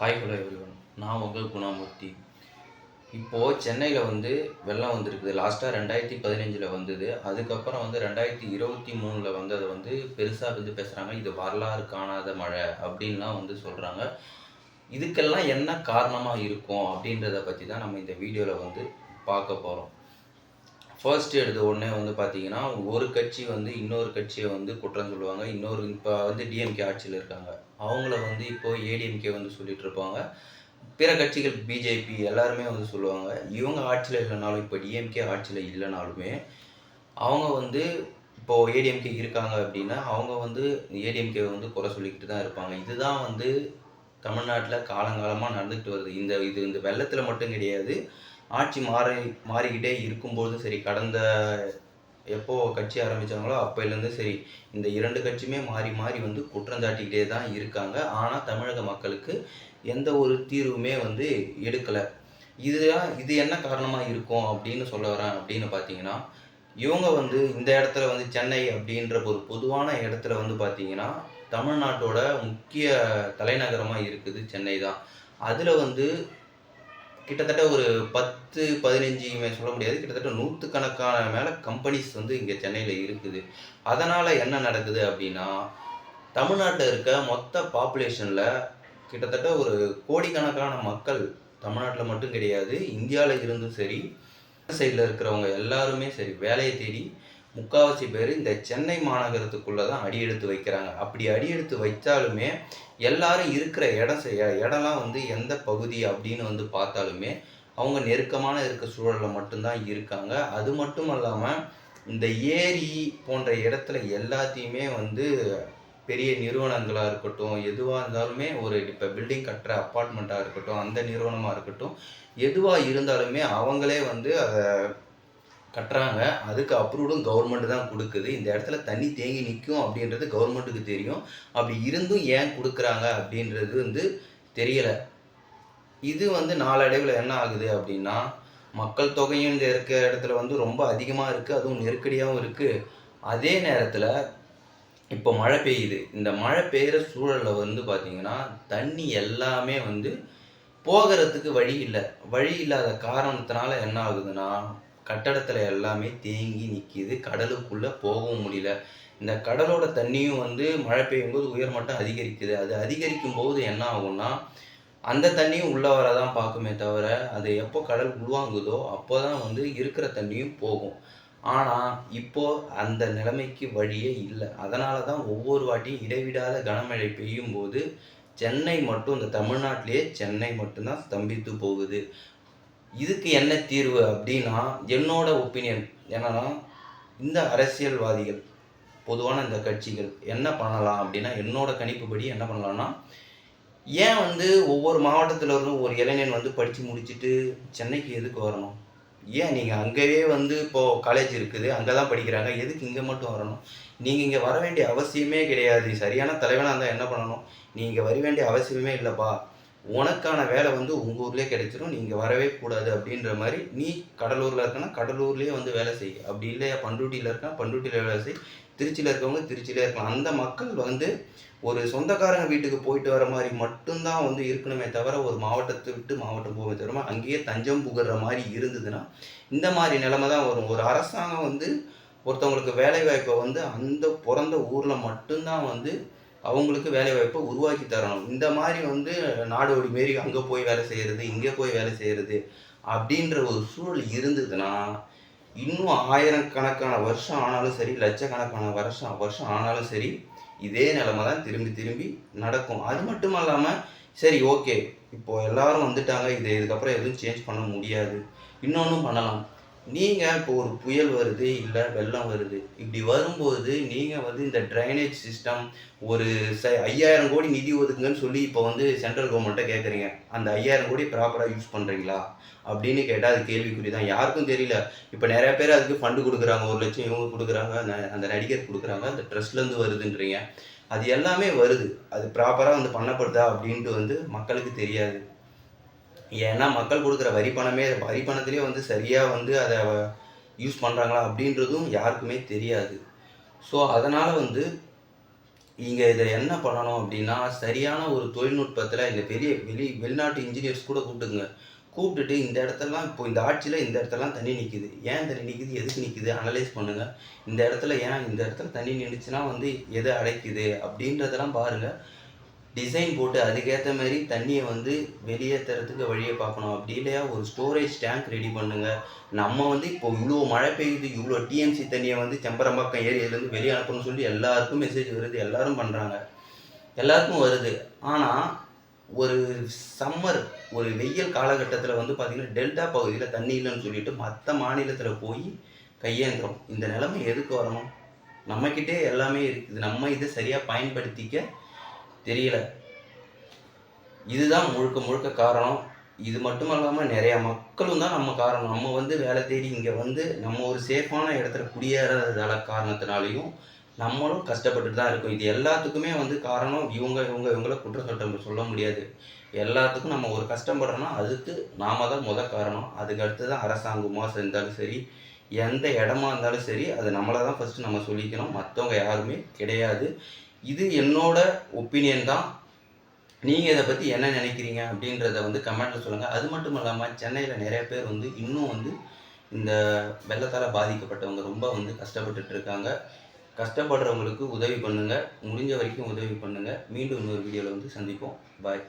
Hi hello everyone நான் உங்கள் குணாமூர்த்தி. இப்போது சென்னையில் வந்து வெள்ளம் வந்திருக்குது. லாஸ்ட்டாக ரெண்டாயிரத்தி பதினஞ்சில் வந்தது. அதுக்கப்புறம் வந்து ரெண்டாயிரத்தி இருபத்தி மூணில் வந்து அதை வந்து பெருசாக வந்து பேசுகிறாங்க இது வரலாறு காணாத மழை அப்படின்லாம் வந்து சொல்கிறாங்க இதுக்கெல்லாம் என்ன காரணமாக இருக்கும் அப்படின்றத பற்றி தான் நம்ம இந்த வீடியோவில் வந்து பார்க்க போகிறோம் ஃபர்ஸ்ட் எடுத்த உடனே வந்து பார்த்தீங்கன்னா ஒரு கட்சி வந்து இன்னொரு கட்சியை வந்து குற்றம் சொல்லுவாங்க. இன்னொரு இப்போ வந்து டிஎம்கே ஆட்சியில் இருக்காங்க. அவங்கள வந்து இப்போ ஏடிஎம்கே வந்து சொல்லிட்டு இருப்பாங்க. பிற கட்சிகள் பிஜேபி எல்லாருமே வந்து சொல்லுவாங்க. இவங்க ஆட்சியில் இல்லைனாலும் இப்போ டிஎம்கே ஆட்சியில் இல்லைனாலுமே அவங்க வந்து இப்போது ஏடிஎம்கே இருக்காங்க அப்படின்னா அவங்க வந்து ஏடிஎம்கே வந்து குறை சொல்லிக்கிட்டு தான் இருப்பாங்க. இதுதான் வந்து தமிழ்நாட்டில் காலங்காலமாக நடந்துக்கிட்டு வருது. இந்த இது இந்த வெள்ளத்தில் மட்டும் கிடையாது. ஆட்சி மாறி மாறிக்கிட்டே இருக்கும்போதும் சரி கடந்த எப்போ கட்சி ஆரம்பித்தாங்களோ அப்போலேருந்து சரி இந்த இரண்டு கட்சியுமே மாறி மாறி வந்து குற்றம் சாட்டிக்கிட்டே தான் இருக்காங்க. ஆனால் தமிழக மக்களுக்கு எந்த ஒரு தீர்வுமே வந்து எடுக்கலை. இதுதான் இது என்ன காரணமாக இருக்கும் அப்படின்னு சொல்ல வரேன் அப்படின்னு பார்த்தீங்கன்னா இவங்க வந்து இந்த இடத்துல வந்து சென்னை அப்படின்ற ஒரு பொதுவான இடத்துல வந்து பார்த்தீங்கன்னா தமிழ்நாட்டோட முக்கிய தலைநகரமாக இருக்குது சென்னை தான். அதில் வந்து கிட்டத்தட்ட ஒரு பத்து பதினஞ்சுமே சொல்ல முடியாது. கிட்டத்தட்ட நூற்றுக்கணக்கான மேலே கம்பெனிஸ் வந்து இங்கே சென்னையில் இருக்குது. அதனால் என்ன நடக்குது அப்படின்னா தமிழ்நாட்டில் இருக்க மொத்த பாப்புலேஷனில் கிட்டத்தட்ட ஒரு கோடிக்கணக்கான மக்கள் தமிழ்நாட்டில் மட்டும் கிடையாது இந்தியாவில் இருந்தும் சரி சைடில் இருக்கிறவங்க எல்லாருமே சரி வேலையை தேடி முக்காவாசி பேர் இந்த சென்னை மாநகரத்துக்குள்ளே தான் அடி எடுத்து வைக்கிறாங்க. அப்படி அடி எடுத்து வைத்தாலுமே எல்லாரும் இருக்கிற இடம் செய்ய இடம்லாம் வந்து எந்த பகுதி அப்படின்னு வந்து பார்த்தாலுமே அவங்க நெருக்கமான இருக்க சூழலில் மட்டும்தான் இருக்காங்க. அது மட்டும் இல்லாமல் இந்த ஏரி போன்ற இடத்துல எல்லாத்தையுமே வந்து பெரிய நிறுவனங்களாக இருக்கட்டும் எதுவாக இருந்தாலுமே ஒரு இப்போ பில்டிங் கட்டுற அப்பார்ட்மெண்ட்டாக இருக்கட்டும் அந்த நிறுவனமாக இருக்கட்டும் எதுவாக இருந்தாலுமே அவங்களே வந்து அதை கட்டுறாங்க. அதுக்கு அப்ரூவ்டும் கவர்மெண்ட் தான் கொடுக்குது. இந்த இடத்துல தண்ணி தேங்கி நிற்கும் அப்படின்றது கவர்மெண்ட்டுக்கு தெரியும். அப்படி இருந்தும் ஏன் கொடுக்குறாங்க அப்படின்றது வந்து தெரியலை. இது வந்து நாளடைவில் என்ன ஆகுது அப்படின்னா மக்கள் தொகையும் இந்த இருக்க இடத்துல வந்து ரொம்ப அதிகமாக இருக்குது அதுவும் நெருக்கடியாகவும் இருக்குது அதே நேரத்தில் இப்போ மழை பெய்யுது. இந்த மழை பெய்கிற சூழலில் வந்து பார்த்திங்கன்னா தண்ணி எல்லாமே வந்து போகிறதுக்கு வழி இல்லை. வழி இல்லாத காரணத்தினால என்ன ஆகுதுன்னா கட்டடத்தில் எல்லாமே தேங்கி நிற்கிது கடலுக்குள்ளே போகவும் முடியல. இந்த கடலோட தண்ணியும் வந்து மழை பெய்யும் போது உயர்மட்டம் அதிகரிக்குது. அது அதிகரிக்கும் போது என்ன ஆகும்னா அந்த தண்ணியும் உள்ளே வரதான் பார்க்குமே தவிர அது எப்போ கடல் உள்வாங்குதோ அப்போ தான் வந்து இருக்கிற தண்ணியும் போகும். ஆனால் இப்போது அந்த நிலைமைக்கு வழியே இல்லை. அதனால தான் ஒவ்வொரு வாட்டியும் இடைவிடாத கனமழை பெய்யும் போது சென்னை மட்டும் இந்த தமிழ்நாட்டிலேயே சென்னை மட்டும்தான் ஸ்தம்பித்து போகுது. இதுக்கு என்ன தீர்வு அப்படின்னா என்னோட ஒப்பீனியன் என்னன்னா இந்த அரசியல்வாதிகள் பொதுவான இந்த கட்சிகள் என்ன பண்ணலாம் அப்படின்னா என்னோட கணிப்புப்படி என்ன பண்ணலாம்னா ஏன் வந்து ஒவ்வொரு மாவட்டத்தில் இருந்தும் ஒரு இளைஞன் வந்து படித்து முடிச்சுட்டு சென்னைக்கு எதுக்கு வரணும்? ஏன் நீங்கள் அங்கேயே வந்து இப்போது காலேஜ் இருக்குது அங்கே தான் படிக்கிறாங்க எதுக்கு இங்கே மட்டும் வரணும்? நீங்கள் இங்கே வர வேண்டிய அவசியமே கிடையாது. சரியான தலைவனாக இருந்தால் என்ன பண்ணணும்? நீங்கள் வர வேண்டிய அவசியமே இல்லைப்பா. உனக்கான வேலை வந்து உங்கள் ஊர்லேயே கிடைச்சிரும் நீங்கள் வரவே கூடாது அப்படின்ற மாதிரி நீ கடலூரில் இருக்கனா கடலூர்லேயே வந்து வேலை செய். அப்படி இல்லையா? பண்ருட்டியில் இருக்கா? பண்ருட்டியில் வேலை செய். திருச்சியில் இருக்கவங்க திருச்சியிலே இருக்கலாம். அந்த மக்கள் வந்து ஒரு சொந்தக்காரங்க வீட்டுக்கு போயிட்டு வர மாதிரி மட்டும்தான் வந்து இருக்கணுமே தவிர ஒரு மாவட்டத்தை விட்டு மாவட்டம் போகவே தவிர அங்கேயே தஞ்சம் புகுற மாதிரி இருந்ததுன்னா இந்த மாதிரி நிலைமை தான் வரும். ஒரு அரசாங்கம் வந்து ஒருத்தவங்களுக்கு வேலை வாய்ப்பை வந்து அந்த பிறந்த ஊரில் மட்டும்தான் வந்து அவங்களுக்கு வேலை வாய்ப்பை உருவாக்கி தரணும். இந்த மாதிரி வந்து நாடோடி மாரி அங்கே போய் வேலை செய்கிறது இங்கே போய் வேலை செய்கிறது அப்படின்ற ஒரு சூழல் இருந்ததுன்னா இன்னும் ஆயிரக்கணக்கான வருஷம் ஆனாலும் சரி லட்சக்கணக்கான வருஷம் வருஷம் ஆனாலும் சரி இதே நிலமை தான் திரும்பி திரும்பி நடக்கும். அது மட்டும் இல்லாமல் சரி ஓகே இப்போது எல்லாரும் வந்துட்டாங்க இது இதுக்கப்புறம் எதுவும் சேஞ்ச் பண்ண முடியாது. இன்னொன்றும் பண்ணலாம். நீங்கள் இப்போ ஒரு புயல் வருது இல்லை வெள்ளம் வருது இப்படி வரும்போது நீங்கள் வந்து இந்த ட்ரைனேஜ் சிஸ்டம் ஒரு ச ஐயாயிரம் கோடி நிதி ஒதுக்குங்கன்னு சொல்லி இப்போ வந்து சென்ட்ரல் கவர்மெண்ட்டை கேட்குறீங்க அந்த ஐயாயிரம் கோடி ப்ராப்பராக யூஸ் பண்ணுறீங்களா அப்படின்னு கேட்டால் அது கேள்விக்குறி தான் யாருக்கும் தெரியல. இப்போ நிறைய பேர் அதுக்கு ஃபண்டு கொடுக்குறாங்க. ஒரு லட்சம் இவங்க கொடுக்குறாங்க. அந்த நடிகர் கொடுக்குறாங்க. அந்த ட்ரஸ்ட்லேருந்து வருதுன்றீங்க. அது எல்லாமே வருது. அது ப்ராப்பராக வந்து பண்ணப்படுதா அப்படின்ட்டு வந்து மக்களுக்கு தெரியாது. ஏன்னா மக்கள் கொடுக்குற வரி பணமே வரி பணத்திலே வந்து சரியாக வந்து அதை யூஸ் பண்ணுறாங்களா அப்படின்றதும் யாருக்குமே தெரியாது. ஸோ அதனால் வந்து இங்கே இதை என்ன பண்ணணும் அப்படின்னா சரியான ஒரு தொழில்நுட்பத்தில் இந்த பெரிய வெளி வெளிநாட்டு இன்ஜினியர்ஸ் கூட கூப்பிட்டுங்க. கூப்பிட்டுட்டு இந்த இடத்தெல்லாம் இப்போ இந்த ஆட்சியில் இந்த இடத்தெல்லாம் தண்ணி நிற்கிது ஏன் தண்ணி நிற்கிது எதுக்கு நிற்கிது அனலைஸ் பண்ணுங்கள் இந்த இடத்துல ஏன் இந்த இடத்துல தண்ணி நின்றுச்சுன்னா வந்து எதை அடைக்குது அப்படின்றதெல்லாம் பாருங்கள் டிசைன் போட்டு அதுக்கேற்ற மாதிரி தண்ணியை வந்து வெளியேற்றுறதுக்கு வழியை பார்க்கணும். அப்படி இல்லையா? ஒரு ஸ்டோரேஜ் டேங்க் ரெடி பண்ணுங்க. நம்ம வந்து இப்போ இவ்வளோ மழை பெய்யுது இவ்வளோ டிஎம்சி தண்ணியை வந்து செம்பரம்பாக்கம் ஏரியாலேருந்து வெளியே அனுப்பணும்னு சொல்லி எல்லாருக்கும் மெசேஜ் வருது எல்லாரும் பண்ணுறாங்க எல்லாருக்கும் வருது. ஆனால் ஒரு சம்மர் ஒரு வெயில் காலகட்டத்தில் வந்து பார்த்திங்கன்னா டெல்டா பகுதியில் தண்ணி இல்லைன்னு சொல்லிட்டு மற்ற மாநிலத்தில் போய் கையேந்துறோம் இந்த நிலைமை எதுக்கு வரணும்? நம்மக்கிட்டே எல்லாமே இருக்குது. நம்ம இதை சரியாக பயன்படுத்திக்க தெரியல. இதுதான் முழுக்க முழுக்க காரணம். இது மட்டும் இல்லாமல் நிறையா மக்களும் தான் நம்ம காரணம். நம்ம வந்து வேலை தேடி இங்கே வந்து நம்ம ஒரு சேஃபான இடத்துல குடியேறதால காரணத்தினாலையும் நம்மளும் கஷ்டப்பட்டுட்டு தான் இருக்கோம். இது எல்லாத்துக்குமே வந்து காரணம் இவங்க இவங்க இவங்கள குற்றச்சாட்டு சொல்ல முடியாது. எல்லாத்துக்கும் நம்ம ஒரு கஷ்டப்படுறோன்னா அதுக்கு நாம தான் முத காரணம். அதுக்கு அடுத்து தான் அரசாங்கமாக இருந்தாலும் சரி எந்த இடமா இருந்தாலும் சரி அது நம்மளை தான் ஃபஸ்ட்டு நம்ம சொல்லிக்கணும். மற்றவங்க யாருமே கிடையாது. இது என்னோட ஒப்பீனியன் தான். நீங்கள் இதை பற்றி என்ன நினைக்கிறீங்க அப்படின்றத வந்து கமெண்ட்டில் சொல்லுங்கள் அது மட்டும் இல்லாமல் சென்னையில் நிறைய பேர் வந்து இன்னும் வந்து இந்த வெள்ளத்தால் பாதிக்கப்பட்டவங்க ரொம்ப வந்து கஷ்டப்பட்டுட்டு இருக்காங்க. கஷ்டப்படுறவங்களுக்கு உதவி பண்ணுங்கள் முடிஞ்ச வரைக்கும் உதவி பண்ணுங்கள் மீண்டும் இன்னொரு வீடியோவில் வந்து சந்திப்போம். பாய்